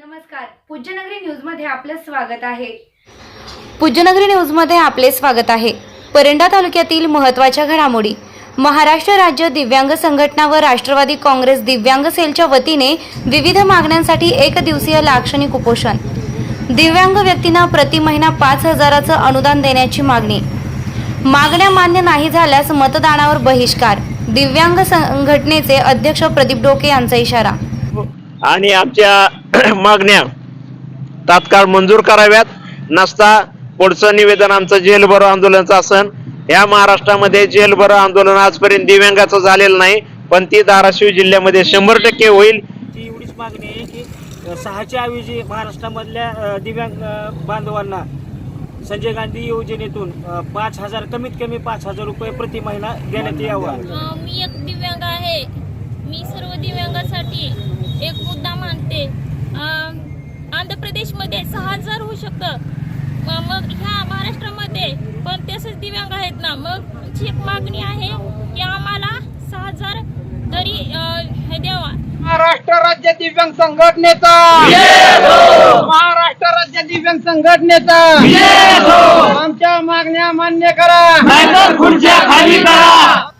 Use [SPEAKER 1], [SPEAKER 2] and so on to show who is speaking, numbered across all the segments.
[SPEAKER 1] नमस्कार. पूज्यनगरी न्यूजमध्ये आपलं स्वागत आहे. पूज्यनगरी न्यूजमध्ये आपले स्वागत आहे. परंडा तालुक्यातील महत्त्वाच्या घडामोडी. महाराष्ट्र राज्य दिव्यांग संघटना व राष्ट्रवादी काँग्रेस दिव्यांग सेलच्या वतीने विविध मागण्यांसाठी एक दिवसीय लाक्षणिक उपोषण. दिव्यांग व्यक्तींना प्रति महिना पाच हजाराचं अनुदान देण्याची मागणी. मागण्या मान्य नाही झाल्यास मतदानावर बहिष्कार. दिव्यांग संघटनेचे अध्यक्ष प्रदीप डोके यांचा इशारा.
[SPEAKER 2] आणि आमच्या मागण्या तात्काळ मंजूर कराव्यात. नसता पुढचं निवेदन आमचं जेल भरो आंदोलनाचं असन. या महाराष्ट्रामध्ये जेल भरो आंदोलन आजपर्यंत दिव्यांगाचं झालेलं नाही पण ती धाराशिव जिल्ह्यामध्ये शंभर टक्के होईल.
[SPEAKER 3] ती एवढीच मागणी आहे की सहाच्या ऐवजी महाराष्ट्रामधल्या दिव्यांग बांधवांना संजय गांधी योजनेतून पाच हजार कमीत कमी पाच हजार रुपये प्रति महिना देण्यात यावा.
[SPEAKER 4] मी एक दिव्यांग आहे. मी सर्व दिव्यांगासाठी एक मुद्दा मानते. आंध्र प्रदेशमध्ये सहा हजार होऊ शकतं. मग ह्या महाराष्ट्रामध्ये पण तसेच दिव्यांग आहेत ना. मग एक मागणी आहे की आम्हाला सहा हजार तरी हे द्यावा.
[SPEAKER 5] महाराष्ट्र राज्य दिव्यांग संघटनेचा. महाराष्ट्र राज्य दिव्यांग संघटनेचा. आमच्या मागण्या मान्य करा.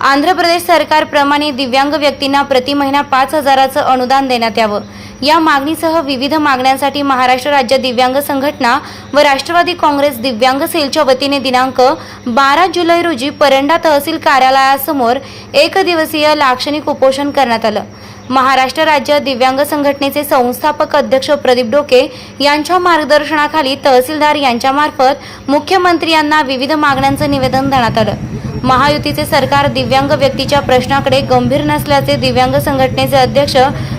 [SPEAKER 1] आंध्र प्रदेश सरकारप्रमाणे दिव्यांग व्यक्तींना प्रति महिना पाच हजाराचं अनुदान देण्यात यावं. या मागणीसह विविध मागण्यांसाठी महाराष्ट्र राज्य दिव्यांग संघटना व राष्ट्रवादी काँग्रेस दिव्यांग सेलच्या वतीने दिनांक बारा जुलै रोजी परंडा तहसील कार्यालयासमोर एक दिवसीय लाक्षणिक उपोषण करण्यात आलं. महाराष्ट्र राज्य दिव्यांग संघटनेचे संस्थापक अध्यक्ष प्रदीप डोके यांच्या मार्गदर्शनाखाली तहसीलदार यांच्यामार्फत मुख्यमंत्री यांना विविध मागण्यांचं निवेदन देण्यात आलं. महायुतीचे सरकार दिव्यांग व्यक्तीच्या प्रश्नाकडे गंभीर नसल्याचे दिव्यांग संघटनेचे अध्यक्ष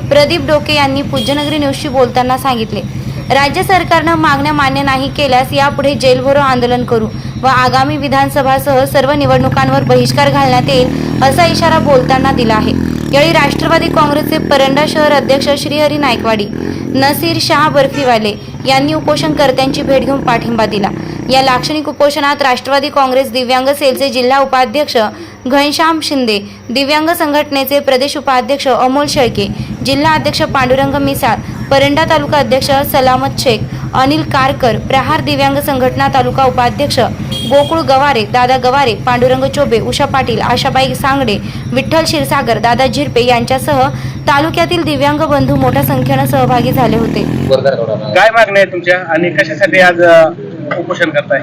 [SPEAKER 1] प्रदीप डोके यांनी पूज्यनगरी न्यूजशी बोलताना सांगितले. राज्य सरकारनं मागण्या मान्य नाही केल्यास यापुढे जेलभरो आंदोलन करू व आगामी विधानसभासह सर्व निवडणुकांवर बहिष्कार घालण्यात येईल असा इशारा बोलताना दिला आहे. यावेळी राष्ट्रवादी काँग्रेसचे परंडा शहर अध्यक्ष श्रीहरी नायकवाडी नसीर शाह बर्फीवाले यांनी उपोषणकर्त्यांची भेट घेऊन पाठिंबा दिला. या लाक्षणिक उपोषणात राष्ट्रवादी काँग्रेस दिव्यांग सेलचे जिल्हा उपाध्यक्ष घनश्याम शिंदे दिव्यांग संघटनेचे प्रदेश उपाध्यक्ष अमोल शेळके जिल्हा अध्यक्ष पांडुरंग मिसाळ परंडा तालुका अध्यक्ष सलामत शेख अनिल कारकर प्रहार दिव्यांग संघटना तालुका उपाध्यक्ष गोकुळ गवारे दादा गवारे पांडुरंग चोबे उषा पाटील आशाबाई सांगडे विठ्ठल क्षीरसागर दादा झिरपे यांच्यासह तालुक्यातील दिव्यांग बंधू मोठ्या संख्येनं सहभागी झाले होते.
[SPEAKER 6] काय मागण्या आहे तुमच्या आणि कशासाठी आज उपोषण करताय?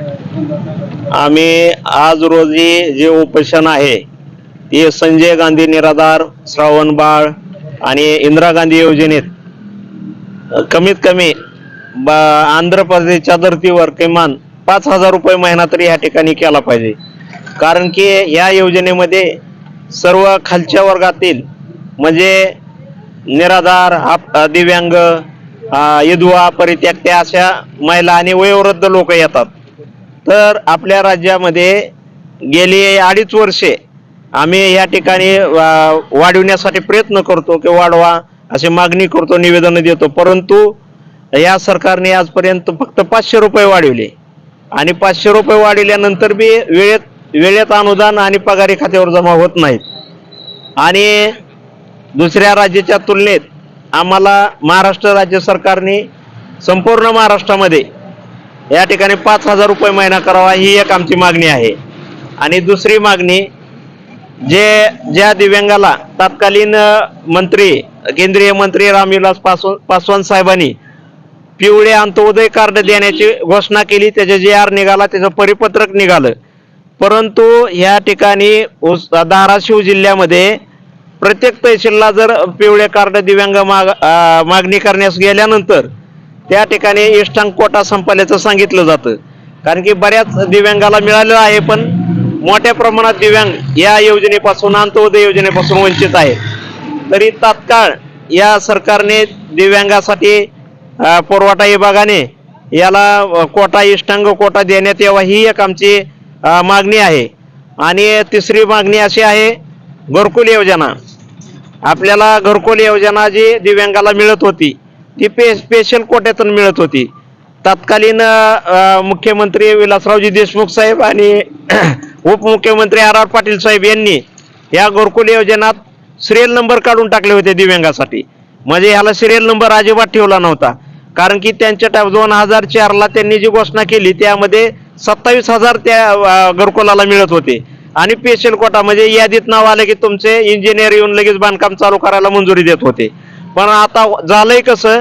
[SPEAKER 2] आम्ही आज रोजी जे उपोषण आहे ते संजय गांधी निराधार श्रावण बाळ आणि इंदिरा गांधी योजनेत कमीत कमी आंध्र प्रदेशच्या धर्तीवर किमान पाच हजार रुपये महिना तरी या ठिकाणी केला पाहिजे. कारण की या योजनेमध्ये सर्व खालच्या वर्गातील म्हणजे निराधार आप- दिव्यांग अ, विधवा परित्यक्त्या अशा महिला आणि वयोवृद्ध लोक येतात. तर आपल्या राज्यामध्ये गेली अडीच वर्षे आम्ही या ठिकाणी वा- वाढविण्यासाठी प्रयत्न करतो की वाढवा अशी मागणी करतो निवेदन देतो. परंतु या सरकारने आजपर्यंत फक्त पाचशे रुपये वाढविले. आणि पाचशे रुपये वाढविल्यानंतर बी वेळेत वेळेत अनुदान आणि पगारी खात्यावर जमा होत नाहीत. आणि दुसऱ्या राज्याच्या तुलनेत आम्हाला महाराष्ट्र राज्य सरकारने संपूर्ण महाराष्ट्रामध्ये या ठिकाणी पाच हजार रुपये महिना करावा ही एक आमची मागणी आहे. आणि दुसरी मागणी जे ज्या दिव्यांगाला तत्कालीन मंत्री केंद्रीय मंत्री रामविलास पासवान पासवान साहेबांनी पिवळे अंत्योदय कार्ड देण्याची घोषणा केली त्याचे जे आर निघाला त्याचं परिपत्रक निघालं. परंतु ह्या ठिकाणी उस- धाराशिव जिल्ह्यामध्ये प्रत्येक तहसीलला जर पिवळे कार्ड दिव्यांग माग मागणी करण्यास गेल्यानंतर त्या ठिकाणी इष्टांग कोटा संपल्याचं सांगितलं जातं. कारण की बऱ्याच दिव्यांगाला मिळालं आहे पण मोठ्या प्रमाणात दिव्यांग या योजनेपासून अंत्योदय योजनेपासून वंचित आहे. तरी तात्काळ या सरकारने दिव्यांगासाठी पुरवठा विभागाने याला कोटा इष्टांग कोटा देण्यात यावा ही एक आमची मागणी आहे. आणि तिसरी मागणी अशी आहे घरकुल योजना. आपल्याला घरकुल योजना जी दिव्यांगाला मिळत होती ती पे स्पेशल कोट्यातून मिळत होती. तत्कालीन मुख्यमंत्री विलासरावजी देशमुख साहेब आणि उपमुख्यमंत्री आर आर पाटील साहेब यांनी या घरकुल योजनात सिरियल नंबर काढून टाकले होते दिव्यांगासाठी. म्हणजे ह्याला सिरियल नंबर अजिबात ठेवला नव्हता. कारण की त्यांच्या टा- दोन हजार चारला त्यांनी जी घोषणा केली त्यामध्ये सत्तावीस हजार त्या अ, घरकुलाला मिळत होते. आणि पेशल कोटा म्हणजे यादीत नाव आलं की तुमचे इंजिनियर येऊन लगेच बांधकाम चालू करायला मंजुरी देत होते. पण आता झालंय कसं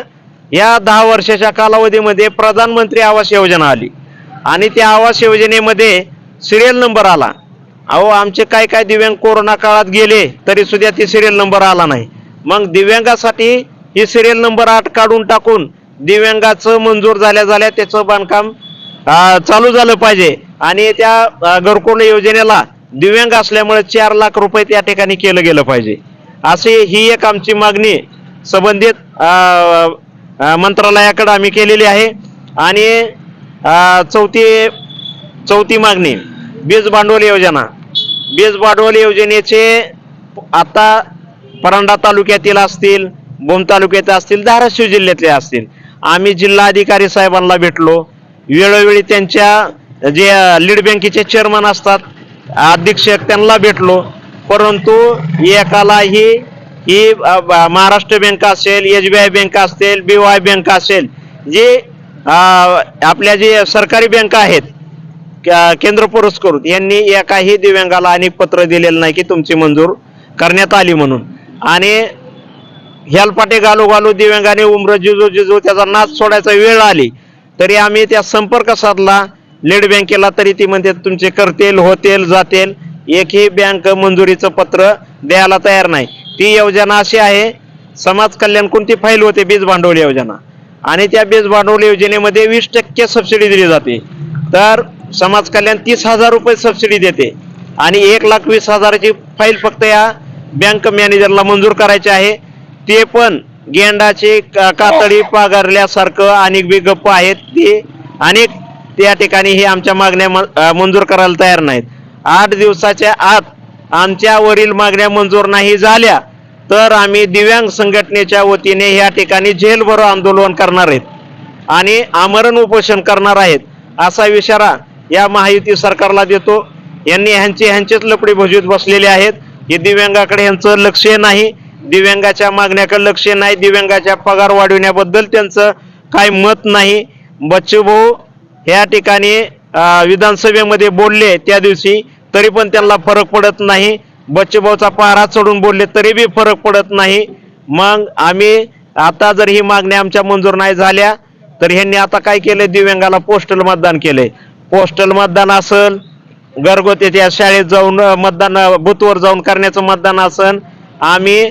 [SPEAKER 2] या दहा वर्षाच्या कालावधीमध्ये प्रधानमंत्री आवास योजना आली. आणि त्या आवास योजनेमध्ये सिरियल नंबर आला. अहो आमचे काय काय दिव्यांग कोरोना काळात गेले तरी सुद्धा ती सिरियल नंबर आला नाही. मग दिव्यांगासाठी ही सिरियल नंबर आठ काढून टाकून दिव्यांगाचं मंजूर झाल्या झाल्या त्याचं बांधकाम चालू झालं पाहिजे. आणि त्या अं, घरकुल योजनेला दिव्यांग असल्यामुळे चार लाख रुपये त्या ठिकाणी केलं गेलं पाहिजे. अशी ही एक आमची मागणी संबंधित मंत्रालयाकडे आम्ही केलेली आहे. आणि चौथी चौथी मागणी बीज भांडवल योजना. बीज भांडवल योजनेचे आता परांडा तालुक्यातील असतील भूम तालुक्यात असतील धाराशिव जिल्ह्यातले असतील आम्ही जिल्हाधिकारी साहेबांना भेटलो. वेळोवेळी त्यांच्या जे लीड बँकेचे चेअरमन असतात अधीक्षक त्यांना भेटलो. परंतु एकालाही ही महाराष्ट्र बँक असेल एस बी आय बँक असेल बी वाय बँक असेल जे आपल्या जे सरकारी बँका आहेत केंद्र पुरस्कृत यांनी एकाही दिव्यांगाला आणि पत्र दिलेलं नाही की तुमची मंजूर करण्यात आली म्हणून. आणि हेलपाटे घालू घालू दिव्यांगाने उमर जिजू जिजू त्याचा नाच सोडायचा वेळ आली. तरी आम्ही त्या संपर्क साधला. लेड बँकेला तरी ती म्हणते तुमचे करतील होतील जातील. एकही बँक मंजुरीचं पत्र द्यायला तयार नाही. ती योजना अशी आहे समाज कल्याण कोणती फाईल होते? बीज भांडवल योजना. आणि त्या बीज भांडवल योजनेमध्ये वीस टक्के सबसिडी दिली जाते. तर समाज कल्याण तीस हजार रुपये सबसिडी देते. आणि एक लाख वीस हजाराची फाईल फक्त या बँक मॅनेजरला मंजूर करायची आहे. ते पण गेंडाचे का- कातडी पागारल्यासारखं अनेक बी गप्प आहेत. ते अनेक त्या ठिकाणी हे आमच्या मागण्या म- अं, मंजूर करायला तयार नाहीत. आठ दिवसाच्या आत आमच्या वरील मागण्या मंजूर नाही झाल्या तर आम्ही दिव्यांग संघटनेच्या वतीने या ठिकाणी जेलभरो आंदोलन करणार आहेत आणि आमरण उपोषण करणार आहेत असा इशारा या महायुती सरकारला देतो. यांनी ह्यांचे ह्यांचेच लपडे भजवीत बसलेले आहेत. हे दिव्यांगाकडे ह्यांचं लक्ष नाही. दिव्यांगाच्या मागण्याकडे लक्ष नाही दिव्यांगाच्या पगार वाढविण्याबद्दल त्यांचं काही मत नाही. बच्चूभाऊ ह्या ठिकाणी विधानसभेमध्ये बोलले त्या दिवशी तरी पण त्यांना फरक पडत नाही. बच्चूभाऊचा पारा चढून बोलले तरी बी फरक पडत नाही. मग आम्ही आता जर ही मागण्या आमच्या मंजूर नाही झाल्या तर ह्यांनी आता काय केलंय दिव्यांगाला पोस्टल मतदान केलंय पोस्टल मतदान असल घरगुती त्या शाळेत जाऊन मतदान अं, बूथवर जाऊन करण्याचं मतदान असन आम्ही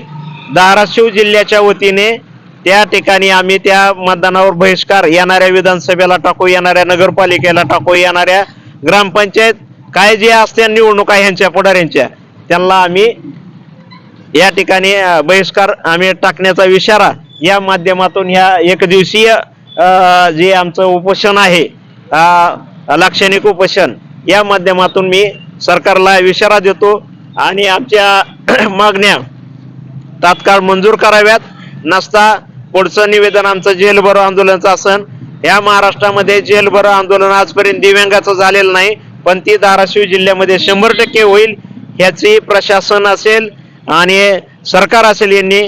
[SPEAKER 2] धाराशिव जिल्ह्याच्या वतीने त्या ठिकाणी आम्ही त्या मतदानावर बहिष्कार येणाऱ्या विधानसभेला टाकू येणाऱ्या नगरपालिकेला टाकू येणाऱ्या ग्रामपंचायत काय जे असत्या निवडणुका ह्यांच्या पुढाऱ्यांच्या त्यांना आम्ही या ठिकाणी बहिष्कार आम्ही टाकण्याचा इशारा या माध्यमातून ह्या एकदिवसीय जे आमचं उपोषण आहे लाक्षणिक उपोषण या माध्यमातून मी सरकारला इशारा देतो आणि आमच्या मागण्या तात्काळ मंजूर कराव्यात. नसता पुढचं निवेदन आमचं जेलभरो आंदोलनाचं असन. या महाराष्ट्रामध्ये जेलभरो आंदोलन आजपर्यंत दिव्यांगाचं झालेलं नाही पण ती धाराशिव जिल्ह्यामध्ये शंभर टक्के होईल ह्याची प्रशासन असेल आणि सरकार असेल यांनी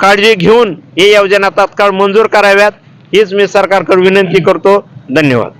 [SPEAKER 2] काळजी घेऊन ही योजना तात्काळ मंजूर कराव्यात. हीच मी सरकारकडे विनंती करतो. धन्यवाद.